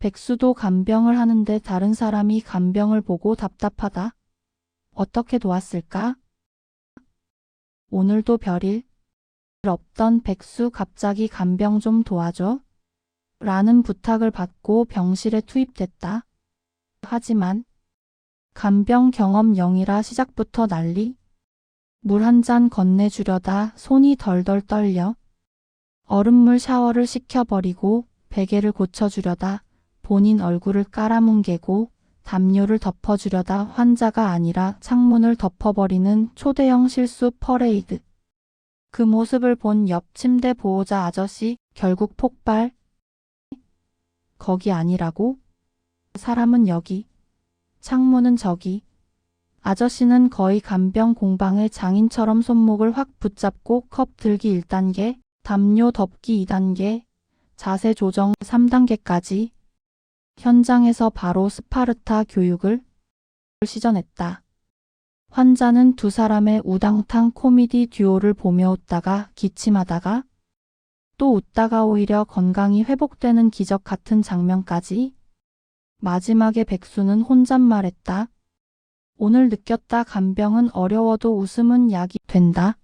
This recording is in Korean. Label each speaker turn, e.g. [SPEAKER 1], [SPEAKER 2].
[SPEAKER 1] 백수도 간병을 하는데 다른 사람이 간병을 보고 답답하다. 어떻게 도왔을까? 오늘도 별일 없던 백수 갑자기 간병 좀 도와줘. 라는 부탁을 받고 병실에 투입됐다. 하지만 간병 경험 0이라 시작부터 난리. 물 한 잔 건네주려다 손이 덜덜 떨려. 얼음물 샤워를 시켜버리고 베개를 고쳐주려다 본인 얼굴을 깔아뭉개고 담요를 덮어주려다 환자가 아니라 창문을 덮어버리는 초대형 실수 퍼레이드. 그 모습을 본 옆 침대 보호자 아저씨 결국 폭발. 거기 아니라고? 사람은 여기. 창문은 저기. 아저씨는 거의 간병 공방의 장인처럼 손목을 확 붙잡고 컵 들기 1단계, 담요 덮기 2단계, 자세 조정 3단계까지 현장에서 바로 스파르타 교육을 시전했다. 환자는 두 사람의 우당탕 코미디 듀오를 보며 웃다가 기침하다가 또 웃다가 오히려 건강이 회복되는 기적 같은 장면까지 마지막에 백수는 혼잣말했다. 오늘 느꼈다 간병은 어려워도 웃음은 약이 된다.